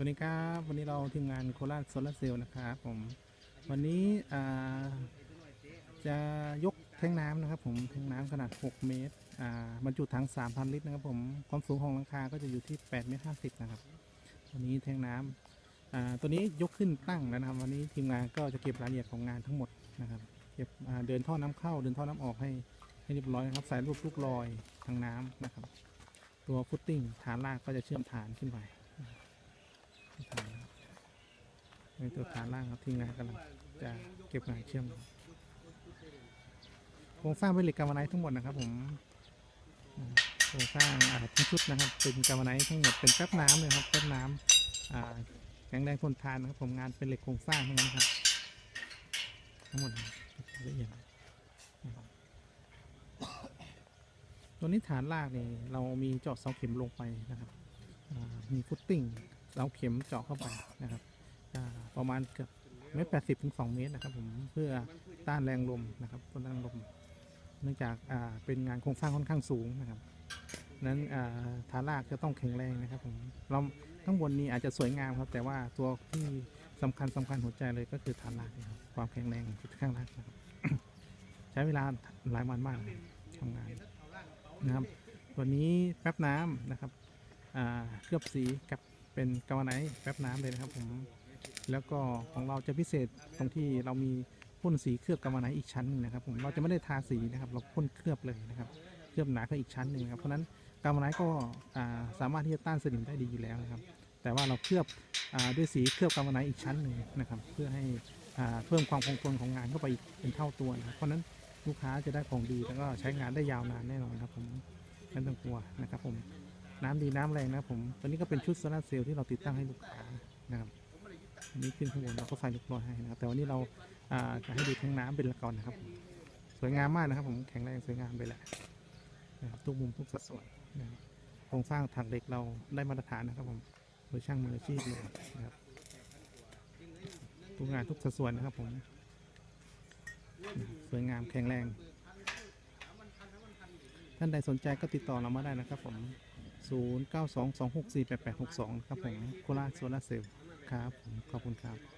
วัสดีครับ วันนี้เราทีมงานโคราชโซลาร์เซลล์นะครับผมวันนี้จะยกแท้งน้ำนะครับ ผมแท้งน้ำขนาด 6 เมตรบรรจุถัง 3,000 ลิตรนะครับผมความสูงของหลังคาก็จะอยู่ที่8เมตร50 นะครับวันนี้แท้งน้ำตัวนี้ยกขึ้นตั้งแล้วนะครับ วันนี้ทีมงานก็จะเก็บรายละเอียดของงานทั้งหมดนะครับเก็บเดินท่อน้ำเข้าเดินท่อน้ำออกให้ให้เรียบร้อยนะครับใส่รูปลูกลอยทางน้ำนะครับ ตัวฟุตติ้งฐานรากก็จะเชื่อมฐานขึ้นไป ฐาน ในตัวฐานล่างครับที่งานกำลังจะเก็บงานเชื่อมโครงสร้างเป็นเหล็กกาวาไนท์ทั้งหมดนะครับ ผมโครงสร้างทั้งชุดนะครับ เป็นกาวาไนท์ทั้งหมดเป็นแป๊บน้ำเลยครับแป๊บน้ำแข็งแรงทนทานนะครับผมงานเป็นเหล็กโครงสร้างทั้งนั้นครับ ทั้งหมดละเอียดตัวนี้ฐานรากนี่เรามีเจาะเสาเข็มลงไปนะครับมีฟุตติ้งเราเข็มเจาะเข้าไปนะครับ ประมาณเกือบเมตรแปดสิบถึงสองเมตรนะครับผมเพื่อต้านแรงลมนะครับต้านแรงลม เนื่องจากเป็นงานโครงสร้างค่อนข้างสูงนะครับนั้นฐานรากจะต้องแข็งแรงนะครับผมเราข้างบนนี้อาจจะสวยงามครับ แต่ว่าตัวที่สำคัญสำคัญหัวใจเลยก็คือฐานรากนะครับความแข็งแรงจุดข้างล่างนะครับใช้เวลาหลายวันมากเลยทำงานนะครับวันนี้แป๊บน้ำนะครับเคลือบสีกับเป็นกาวไนแป๊บน้ำเลยนะครับผม แล้วก็ของเราจะพิเศษตรงที่เรามีพ่นสีเคลือบกาวาไนอีกชั้นหนึ่งนะครับผมเราจะไม่ได้ทาสีนะครับ เราพ่นเคลือบเลยนะครับ เคลือบหนาขึ้นอีกชั้นหนึ่งครับเพราะนั้นกาวาไนก็สามารถที่จะต้านสนิมได้ดีอยู่แล้วนะครับ แต่ว่าเราเคลือบอด้วยสีเคลือบกาวาไนอีกชั้นหนึ่งนะครับ เพื่อให้เพิ่มความคงทนของงานเข้าไปอีกเป็นเท่าตัวนะครับเพราะนั้นลูกค้าจะได้ของดีแล้วก็ใช้งานได้ยาวนานแน่นอนครับผมไม่ต้องกลัวนะครับผมน้ำดีน้ำแรงนะครับผมตัวนี้ก็เป็นชุดโซลาร์เซลล์ที่เราติดตั้งให้ลูกค้านะครับ อันนี้ขึ้นข้างบนเราก็ใส่ลูกลอยให้นะครับแต่วันนี้เราจะให้ดูแท้งน้ำเป็นลักก่อนนะครับ สวยงามมากนะครับ ผมแข็งแรงสวยงามไปแหละนะครับทุกมุมทุกสัดส่วนนะครับโครงสร้างถังเหล็กเราได้มาตรฐานนะครับผมโดยช่างมืออาชีพเลยนะครับทุกงานทุกสัดส่วนนะครับผมสวยงามแข็งแรง ท่านใดสนใจก็ติดต่อเรามาได้นะครับผม 0922648862 ครับผมโคราชโซลาเซลล์ ครับขอบคุณครับ